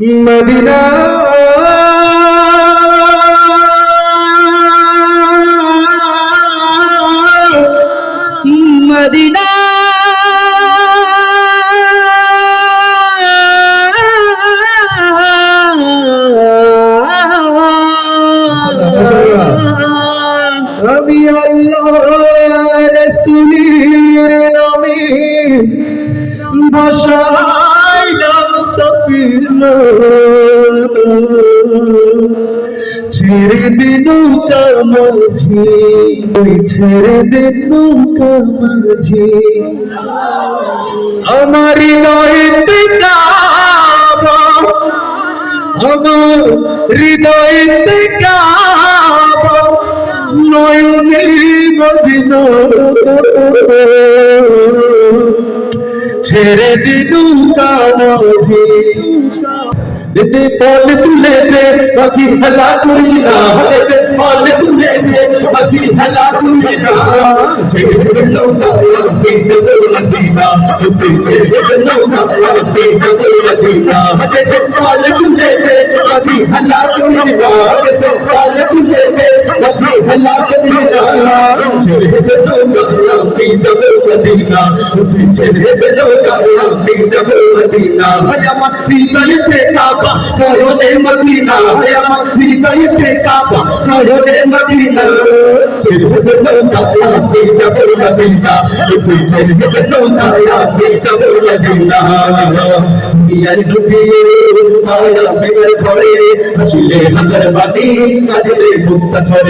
Medina. Medina. আমি আল্লাহ রসুলের নামে সফিনা ছেড়ে দে নৌকা মাঝি, ওই ছেড়ে দে নৌকা মাঝি। আমার নয়তে কাবা আমার হৃদয়তে কাবা নয়নে মদিনা ছেড়ে দিনু কানাজি দে পল তুলে দে মাঝি হেলা করিস না দে পল তুলে দে মাঝি হেলা করিস না ছেড়ে দে নৌকা পেছে মদিনা পেছে নৌকা পেছে মদিনা দে দে পল তুলে দে মাঝি হেলা করিস না দে পল তুলে দে মাঝি হেলা করিস না ছেড়ে দে নৌকা পেছে মদিনা পেছে নৌকা পেছে মদিনা ভাই আমার হৃদয়তে কাবা নয়নে মদিনা ভাই আমার হৃদয়তে কাবা নয়নে মদিনা ছেড়ে দে নৌকা পেছে মদিনা পেছে নৌকা পেছে মদিনা বিয়ার ডুবিয়ে মায়া মেয়ের ঘরে হাসিলে হাজার বাণী কাঁদিলে মুক্তা ছড়ে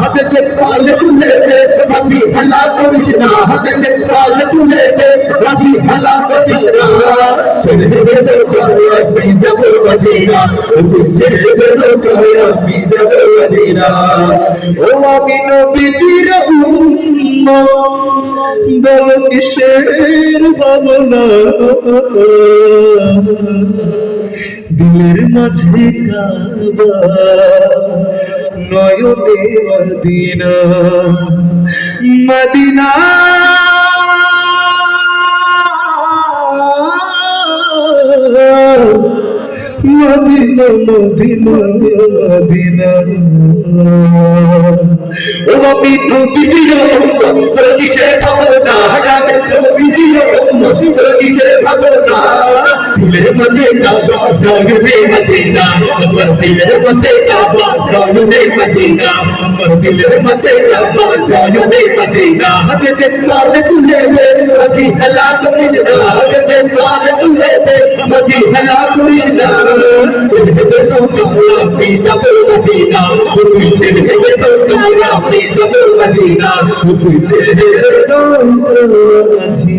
হাতে যে পাল তুলে দে মাঝি হেলা করিস না হাতে যে পাল তুলে দে মাঝি হেলা করিস না ছেড়ে দে দোকায় আমি যাব মদিনা তুই ছেড়ে দে উম্মত দল কিসের ভাবনা? দিলের মাঝে কাবা নয়নে Medina. Medina. Medina Medina Medina. ও আমি নবীজির উম্মত কিসের ভাবনা হাজার নবীজির উম্মত কিসের ভাবনা দিলের মাঝে কাবা নয়নে মদিনা আমার দিলের মাঝে কাবা নয়নে মদিনা আমার দিলের মাঝে কাবা নয়নে মদিনা হাতে তে পাল তুলে দে মাঝি হেলা করিস না হাতে তে পাল তুলে দে মাঝি হেলা করিস না ছেড়ে দে নৌকা আমি যাব মদিনা তুই ছেড়ে দে নৌকা আমি যাব মদিনা তুই ছেড়ে দে নৌকা মাঝি